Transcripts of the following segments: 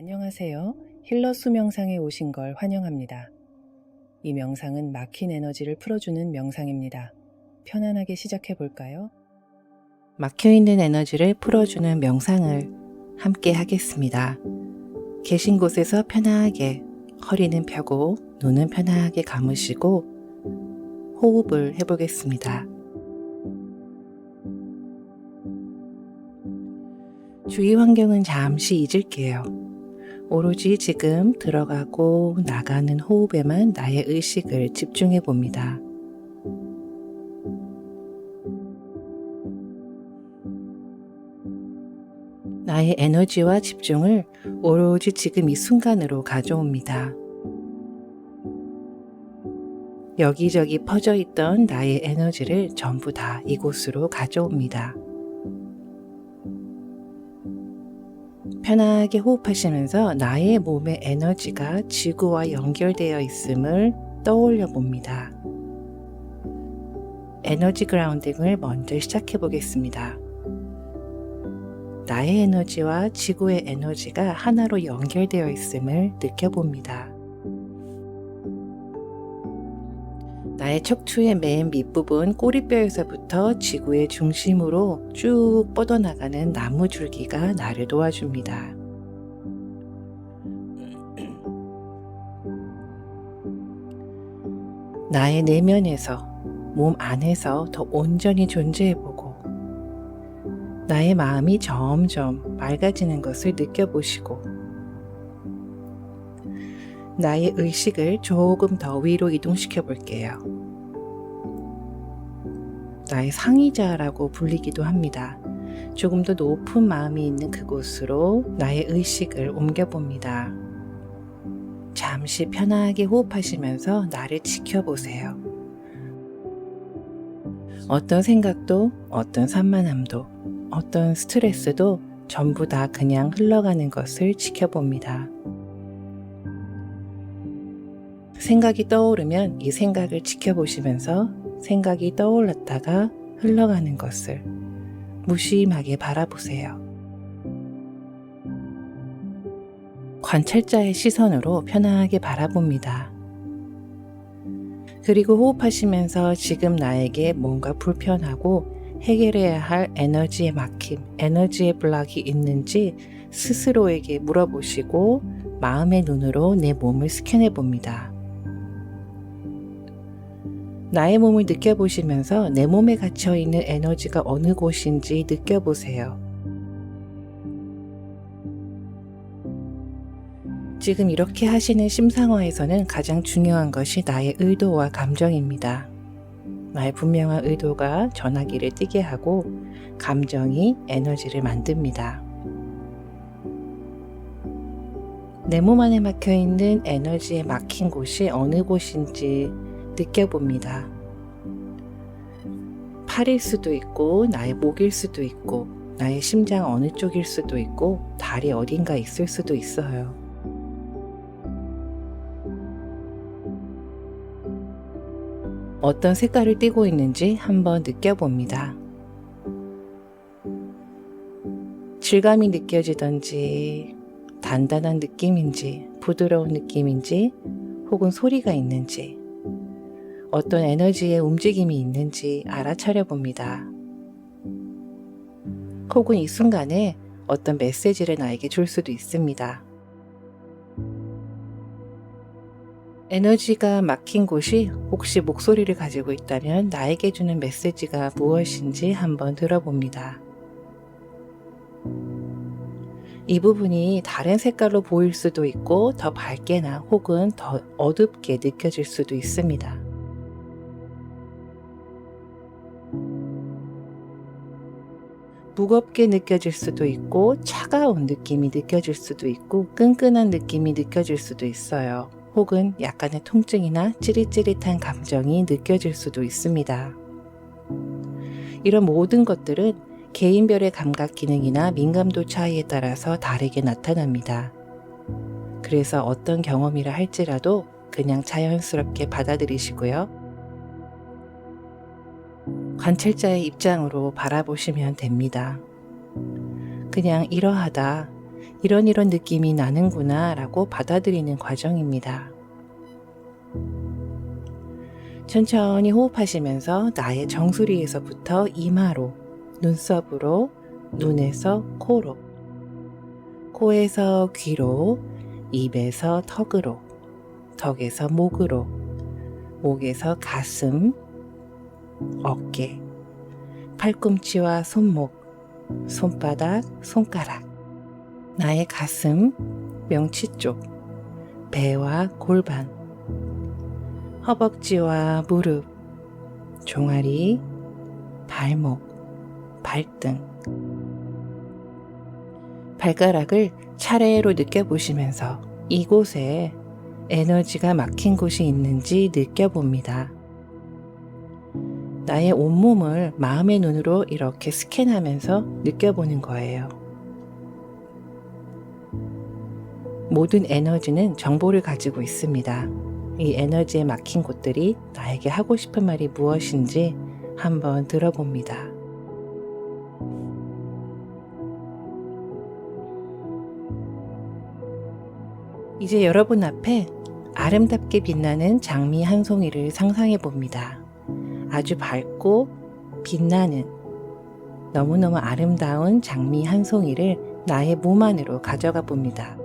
안녕하세요. 힐러 수명상에 오신 걸 환영합니다. 이 명상은 막힌 에너지를 풀어주는 명상입니다. 편안하게 시작해 볼까요? 막혀있는 에너지를 풀어주는 명상을 함께 하겠습니다. 계신 곳에서 편하게 허리는 펴고 눈은 편하게 감으시고 호흡을 해보겠습니다. 주위 환경은 잠시 잊을게요. 오로지 지금 들어가고 나가는 호흡에만 나의 의식을 집중해 봅니다. 나의 에너지와 집중을 오로지 지금 이 순간으로 가져옵니다. 여기저기 퍼져 있던 나의 에너지를 전부 다 이곳으로 가져옵니다. 편하게 호흡하시면서 나의 몸의 에너지가 지구와 연결되어 있음을 떠올려 봅니다. 에너지 그라운딩을 먼저 시작해 보겠습니다. 나의 에너지와 지구의 에너지가 하나로 연결되어 있음을 느껴봅니다. 나의 척추의 맨 밑부분 꼬리뼈에서부터 지구의 중심으로 쭉 뻗어나가는 나무 줄기가 나를 도와줍니다. 나의 내면에서, 몸 안에서 더 온전히 존재해보고, 나의 마음이 점점 맑아지는 것을 느껴보시고, 나의 의식을 조금 더 위로 이동시켜 볼게요. 나의 상의자라고 불리기도 합니다. 조금 더 높은 마음이 있는 그곳으로 나의 의식을 옮겨봅니다. 잠시 편하게 호흡하시면서 나를 지켜보세요. 어떤 생각도, 어떤 산만함도, 어떤 스트레스도 전부 다 그냥 흘러가는 것을 지켜봅니다. 생각이 떠오르면 이 생각을 지켜보시면서 생각이 떠올랐다가 흘러가는 것을 무심하게 바라보세요. 관찰자의 시선으로 편하게 바라봅니다. 그리고 호흡하시면서 지금 나에게 뭔가 불편하고 해결해야 할 에너지의 막힘, 에너지의 블락이 있는지 스스로에게 물어보시고 마음의 눈으로 내 몸을 스캔해 봅니다. 나의 몸을 느껴보시면서 내 몸에 갇혀 있는 에너지가 어느 곳인지 느껴보세요. 지금 이렇게 하시는 심상화에서는 가장 중요한 것이 나의 의도와 감정입니다. 나의 분명한 의도가 전화기를 뜨게 하고 감정이 에너지를 만듭니다. 내 몸 안에 막혀 있는 에너지에 막힌 곳이 어느 곳인지 느껴봅니다. 팔일 수도 있고, 나의 목일 수도 있고, 나의 심장 어느 쪽일 수도 있고, 다리 어딘가 있을 수도 있어요. 어떤 색깔을 띠고 있는지 한번 느껴봅니다. 질감이 느껴지던지, 단단한 느낌인지, 부드러운 느낌인지, 혹은 소리가 있는지, 어떤 에너지의 움직임이 있는지 알아차려 봅니다. 혹은 이 순간에 어떤 메시지를 나에게 줄 수도 있습니다. 에너지가 막힌 곳이 혹시 목소리를 가지고 있다면 나에게 주는 메시지가 무엇인지 한번 들어봅니다. 이 부분이 다른 색깔로 보일 수도 있고 더 밝게나 혹은 더 어둡게 느껴질 수도 있습니다. 무겁게 느껴질 수도 있고 차가운 느낌이 느껴질 수도 있고 끈끈한 느낌이 느껴질 수도 있어요. 혹은 약간의 통증이나 찌릿찌릿한 감정이 느껴질 수도 있습니다. 이런 모든 것들은 개인별의 감각 기능이나 민감도 차이에 따라서 다르게 나타납니다. 그래서 어떤 경험이라 할지라도 그냥 자연스럽게 받아들이시고요. 관찰자의 입장으로 바라보시면 됩니다. 그냥 이러하다, 이런 이런 느낌이 나는구나 라고 받아들이는 과정입니다. 천천히 호흡하시면서 나의 정수리에서부터 이마로, 눈썹으로, 눈에서 코로, 코에서 귀로, 입에서 턱으로, 턱에서 목으로, 목에서 가슴, 어깨, 팔꿈치와 손목, 손바닥, 손가락, 나의 가슴, 명치 쪽, 배와 골반, 허벅지와 무릎, 종아리, 발목, 발등, 발가락을 차례로 느껴보시면서 이곳에 에너지가 막힌 곳이 있는지 느껴봅니다. 나의 온몸을 마음의 눈으로 이렇게 스캔하면서 느껴보는 거예요. 모든 에너지는 정보를 가지고 있습니다. 이 에너지에 막힌 곳들이 나에게 하고 싶은 말이 무엇인지 한번 들어봅니다. 이제 여러분 앞에 아름답게 빛나는 장미 한 송이를 상상해 봅니다. 아주 밝고 빛나는 너무너무 아름다운 장미 한 송이를 나의 몸 안으로 가져가 봅니다.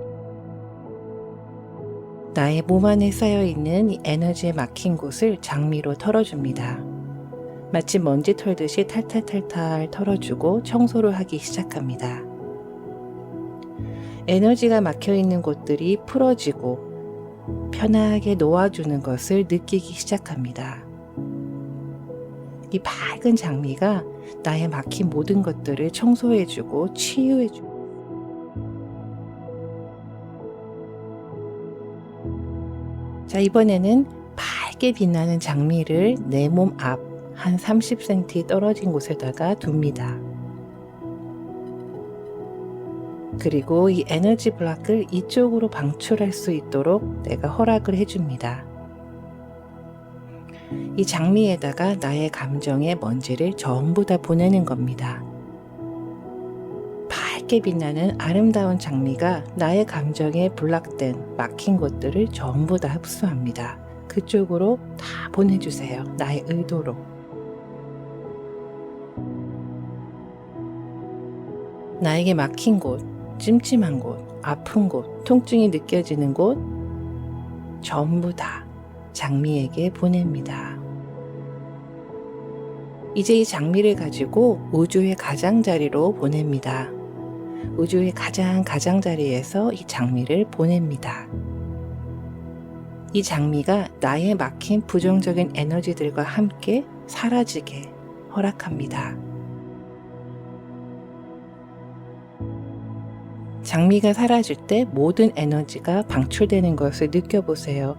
나의 몸 안에 쌓여 있는 이 에너지에 막힌 곳을 장미로 털어줍니다. 마치 먼지 털듯이 탈탈탈탈 털어주고 청소를 하기 시작합니다. 에너지가 막혀 있는 곳들이 풀어지고 편하게 놓아주는 것을 느끼기 시작합니다. 이 밝은 장미가 나의 막힌 모든 것들을 청소해주고 치유해주고 자, 이번에는 밝게 빛나는 장미를 내 몸 앞 한 30cm 떨어진 곳에다가 둡니다. 그리고 이 에너지 블락을 이쪽으로 방출할 수 있도록 내가 허락을 해줍니다. 이 장미에다가 나의 감정의 먼지를 전부 다 보내는 겁니다. 밝게 빛나는 아름다운 장미가 나의 감정에 블락된 막힌 것들을 전부 다 흡수합니다. 그쪽으로 다 보내주세요. 나의 의도로. 나에게 막힌 곳, 찜찜한 곳, 아픈 곳, 통증이 느껴지는 곳, 전부 다 장미에게 보냅니다. 이제 이 장미를 가지고 우주의 가장자리로 보냅니다. 우주의 가장 가장자리에서 이 장미를 보냅니다. 이 장미가 나의 막힌 부정적인 에너지들과 함께 사라지게 허락합니다. 장미가 사라질 때 모든 에너지가 방출되는 것을 느껴보세요.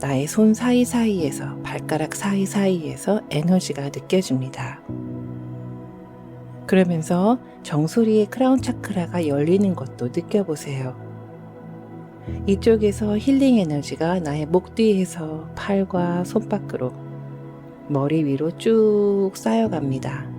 나의 손 사이사이에서 발가락 사이사이에서 에너지가 느껴집니다. 그러면서 정수리의 크라운 차크라가 열리는 것도 느껴보세요. 이쪽에서 힐링 에너지가 나의 목 뒤에서 팔과 손바닥으로 머리 위로 쭉 쌓여갑니다.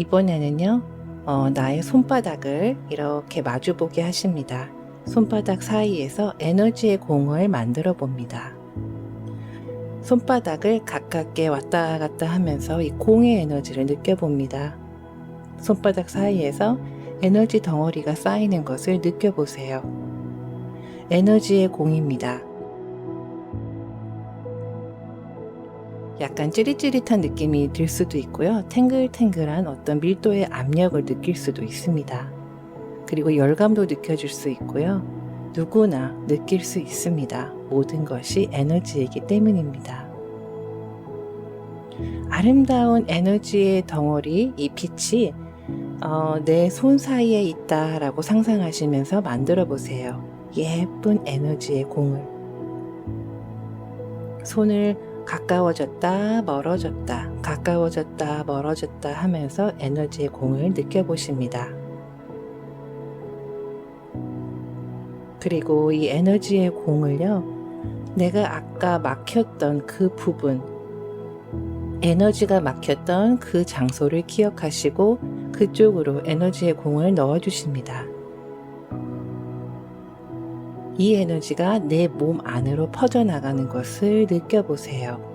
이번에는요, 어, 나의 손바닥을 이렇게 마주보게 하십니다. 손바닥 사이에서 에너지의 공을 만들어 봅니다. 손바닥을 가깝게 왔다 갔다 하면서 이 공의 에너지를 느껴봅니다. 손바닥 사이에서 에너지 덩어리가 쌓이는 것을 느껴보세요. 에너지의 공입니다. 약간 찌릿찌릿한 느낌이 들 수도 있고요. 탱글탱글한 어떤 밀도의 압력을 느낄 수도 있습니다. 그리고 열감도 느껴질 수 있고요. 누구나 느낄 수 있습니다. 모든 것이 에너지이기 때문입니다. 아름다운 에너지의 덩어리, 이 빛이 어, 내 손 사이에 있다라고 상상하시면서 만들어 보세요. 예쁜 에너지의 공을. 손을 가까워졌다, 멀어졌다, 가까워졌다, 멀어졌다 하면서 에너지의 공을 느껴보십니다. 그리고 이 에너지의 공을요, 내가 아까 막혔던 그 부분, 에너지가 막혔던 그 장소를 기억하시고 그쪽으로 에너지의 공을 넣어주십니다. 이 에너지가 내 몸 안으로 퍼져나가는 것을 느껴보세요.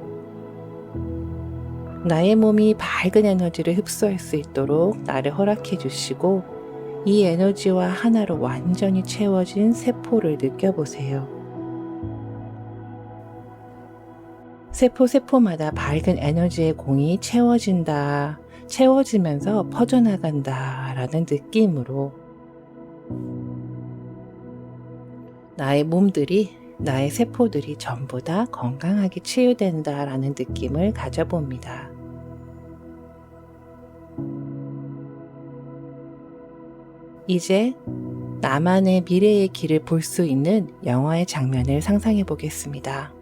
나의 몸이 밝은 에너지를 흡수할 수 있도록 나를 허락해 주시고 이 에너지와 하나로 완전히 채워진 세포를 느껴보세요. 세포 세포마다 밝은 에너지의 공이 채워진다, 채워지면서 퍼져나간다 라는 느낌으로 나의 몸들이, 나의 세포들이 전부 다 건강하게 치유된다 라는 느낌을 가져봅니다. 이제 나만의 미래의 길을 볼 수 있는 영화의 장면을 상상해 보겠습니다.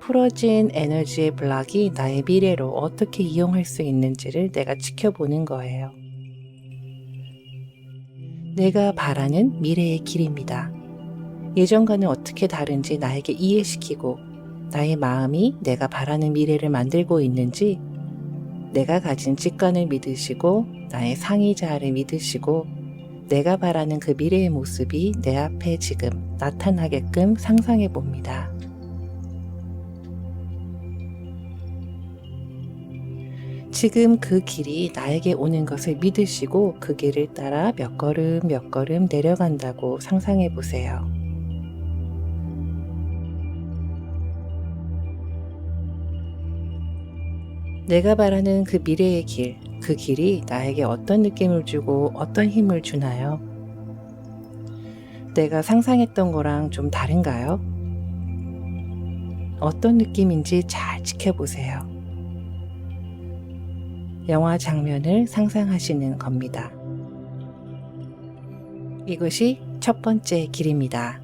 풀어진 에너지의 블락이 나의 미래로 어떻게 이용할 수 있는지를 내가 지켜보는 거예요. 내가 바라는 미래의 길입니다. 예전과는 어떻게 다른지 나에게 이해시키고 나의 마음이 내가 바라는 미래를 만들고 있는지 내가 가진 직관을 믿으시고 나의 상의자를 믿으시고 내가 바라는 그 미래의 모습이 내 앞에 지금 나타나게끔 상상해 봅니다. 지금 그 길이 나에게 오는 것을 믿으시고 그 길을 따라 몇 걸음 몇 걸음 내려간다고 상상해 보세요. 내가 바라는 그 미래의 길, 그 길이 나에게 어떤 느낌을 주고 어떤 힘을 주나요? 내가 상상했던 거랑 좀 다른가요? 어떤 느낌인지 잘 지켜보세요. 영화 장면을 상상하시는 겁니다. 이것이 첫 번째 길입니다.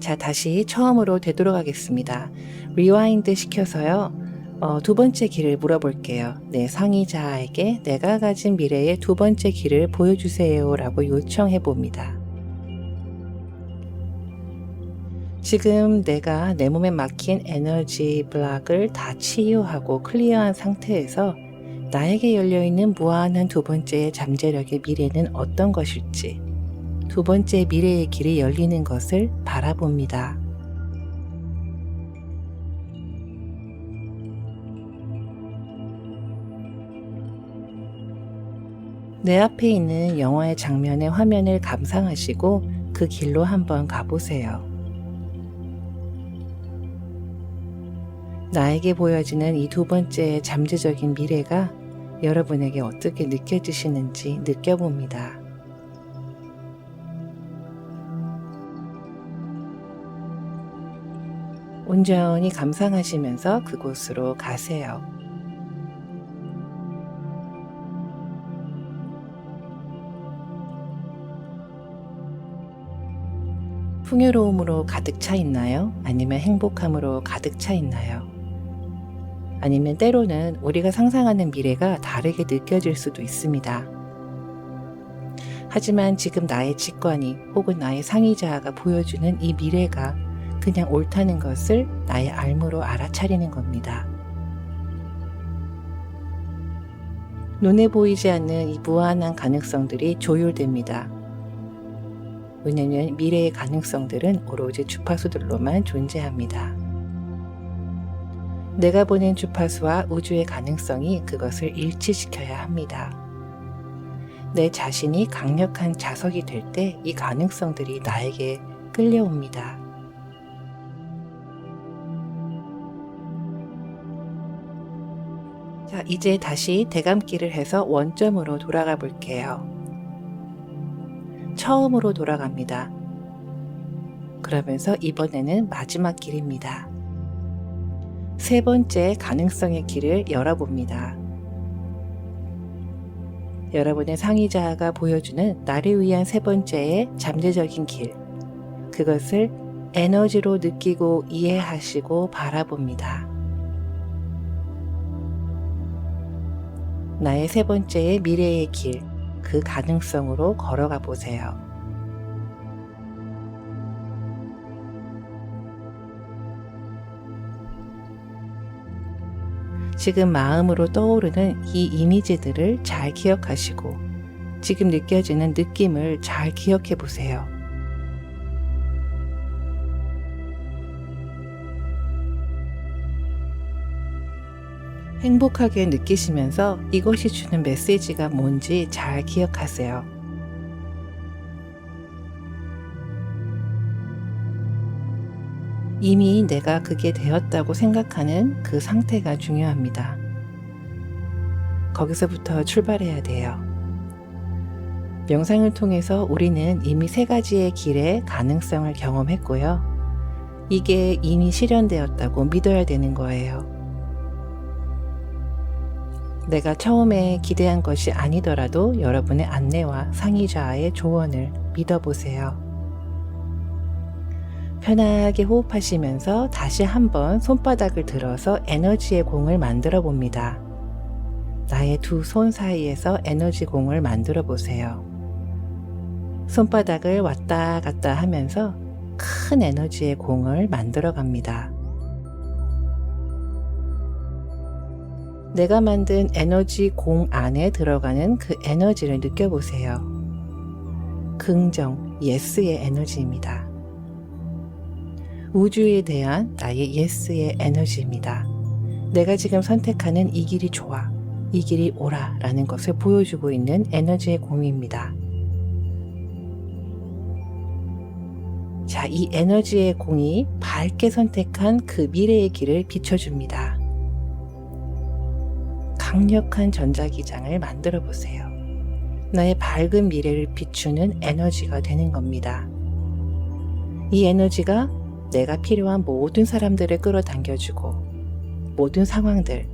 자, 다시 처음으로 되돌아가겠습니다. 리와인드 시켜서요. 어, 두 번째 길을 물어볼게요. 내 상의자에게 내가 가진 미래의 두 번째 길을 보여주세요. 라고 요청해 봅니다. 지금 내가 내 몸에 막힌 에너지 블락을 다 치유하고 클리어한 상태에서 나에게 열려있는 무한한 두 번째의 잠재력의 미래는 어떤 것일지 두 번째 미래의 길이 열리는 것을 바라봅니다. 내 앞에 있는 영화의 장면의 화면을 감상하시고 그 길로 한번 가보세요. 나에게 보여지는 이 두 번째 잠재적인 미래가 여러분에게 어떻게 느껴지시는지 느껴봅니다. 온전히 감상하시면서 그곳으로 가세요. 풍요로움으로 가득 차 있나요? 아니면 행복함으로 가득 차 있나요? 아니면 때로는 우리가 상상하는 미래가 다르게 느껴질 수도 있습니다. 하지만 지금 나의 직관이 혹은 나의 상의자가 보여주는 이 미래가 그냥 옳다는 것을 나의 알무로 알아차리는 겁니다. 눈에 보이지 않는 이 무한한 가능성들이 조율됩니다. 왜냐하면 미래의 가능성들은 오로지 주파수들로만 존재합니다. 내가 보낸 주파수와 우주의 가능성이 그것을 일치시켜야 합니다. 내 자신이 강력한 자석이 될 때 이 가능성들이 나에게 끌려옵니다. 자, 이제 다시 대감기를 해서 원점으로 돌아가 볼게요. 처음으로 돌아갑니다. 그러면서 이번에는 마지막 길입니다. 세 번째 가능성의 길을 열어봅니다. 여러분의 상의자가 보여주는 나를 위한 세 번째의 잠재적인 길. 그것을 에너지로 느끼고 이해하시고 바라봅니다. 나의 세 번째의 미래의 길, 그 가능성으로 걸어가 보세요. 지금 마음으로 떠오르는 이 이미지들을 잘 기억하시고 지금 느껴지는 느낌을 잘 기억해 보세요. 행복하게 느끼시면서 이것이 주는 메시지가 뭔지 잘 기억하세요. 이미 내가 그게 되었다고 생각하는 그 상태가 중요합니다. 거기서부터 출발해야 돼요. 명상을 통해서 우리는 이미 세 가지의 길의 가능성을 경험했고요. 이게 이미 실현되었다고 믿어야 되는 거예요. 내가 처음에 기대한 것이 아니더라도 여러분의 안내와 상의자의 조언을 믿어보세요. 편하게 호흡하시면서 다시 한번 손바닥을 들어서 에너지의 공을 만들어 봅니다. 나의 두 손 사이에서 에너지 공을 만들어 보세요. 손바닥을 왔다 갔다 하면서 큰 에너지의 공을 만들어 갑니다. 내가 만든 에너지 공 안에 들어가는 그 에너지를 느껴보세요. 긍정, 예스의 에너지입니다. 우주에 대한 나의 예스의 에너지입니다. 내가 지금 선택하는 이 길이 좋아, 이 길이 옳아 라는 것을 보여주고 있는 에너지의 공입니다. 자, 이 에너지의 공이 밝게 선택한 그 미래의 길을 비춰줍니다. 강력한 전자기장을 만들어 보세요. 나의 밝은 미래를 비추는 에너지가 되는 겁니다. 이 에너지가 내가 필요한 모든 사람들을 끌어당겨주고 모든 상황들,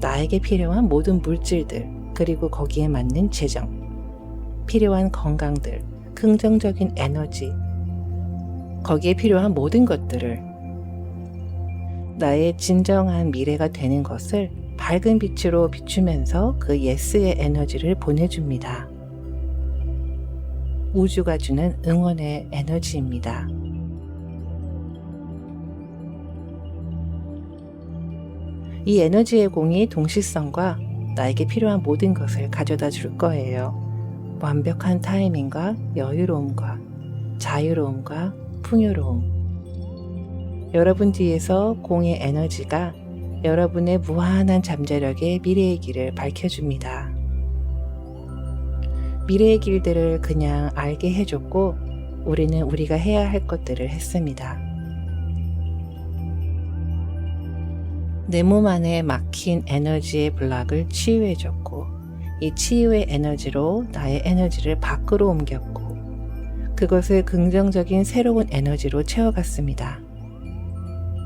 나에게 필요한 모든 물질들, 그리고 거기에 맞는 재정, 필요한 건강들, 긍정적인 에너지, 거기에 필요한 모든 것들을 나의 진정한 미래가 되는 것을 밝은 빛으로 비추면서 그 예스의 에너지를 보내줍니다. 우주가 주는 응원의 에너지입니다. 이 에너지의 공이 동시성과 나에게 필요한 모든 것을 가져다 줄 거예요. 완벽한 타이밍과 여유로움과 자유로움과 풍요로움. 여러분 뒤에서 공의 에너지가 여러분의 무한한 잠재력의 미래의 길을 밝혀줍니다. 미래의 길들을 그냥 알게 해줬고 우리는 우리가 해야 할 것들을 했습니다. 내 몸 안에 막힌 에너지의 블락을 치유해줬고 이 치유의 에너지로 나의 에너지를 밖으로 옮겼고 그것을 긍정적인 새로운 에너지로 채워갔습니다.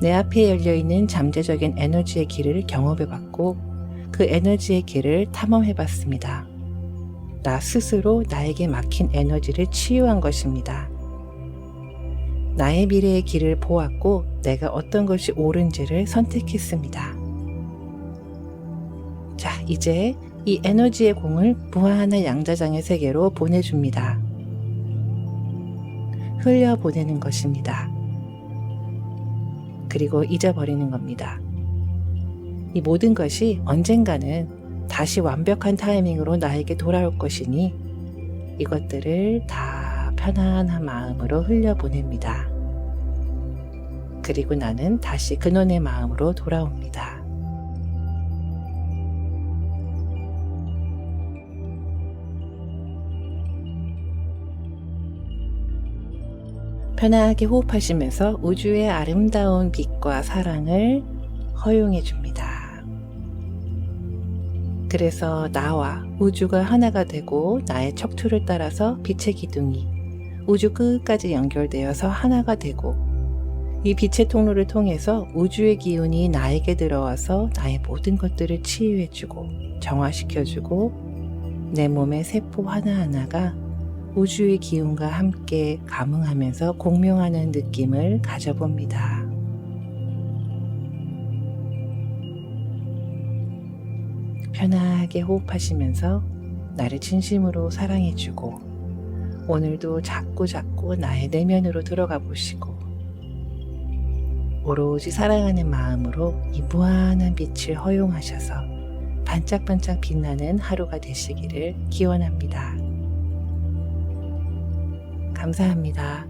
내 앞에 열려있는 잠재적인 에너지의 길을 경험해봤고 그 에너지의 길을 탐험해봤습니다. 나 스스로 나에게 막힌 에너지를 치유한 것입니다. 나의 미래의 길을 보았고 내가 어떤 것이 옳은지를 선택했습니다. 자, 이제 이 에너지의 공을 무한한 양자장의 세계로 보내줍니다. 흘려 보내는 것입니다. 그리고 잊어버리는 겁니다. 이 모든 것이 언젠가는 다시 완벽한 타이밍으로 나에게 돌아올 것이니 이것들을 다 편안한 마음으로 흘려보냅니다. 그리고 나는 다시 근원의 마음으로 돌아옵니다. 편하게 호흡하시면서 우주의 아름다운 빛과 사랑을 허용해 줍니다. 그래서 나와 우주가 하나가 되고 나의 척추를 따라서 빛의 기둥이 우주 끝까지 연결되어서 하나가 되고 이 빛의 통로를 통해서 우주의 기운이 나에게 들어와서 나의 모든 것들을 치유해주고 정화시켜주고 내 몸의 세포 하나하나가 우주의 기운과 함께 감응하면서 공명하는 느낌을 가져봅니다. 편하게 호흡하시면서 나를 진심으로 사랑해주고 오늘도 자꾸 자꾸 나의 내면으로 들어가 보시고 오로지 사랑하는 마음으로 이 무한한 빛을 허용하셔서 반짝반짝 빛나는 하루가 되시기를 기원합니다. 감사합니다.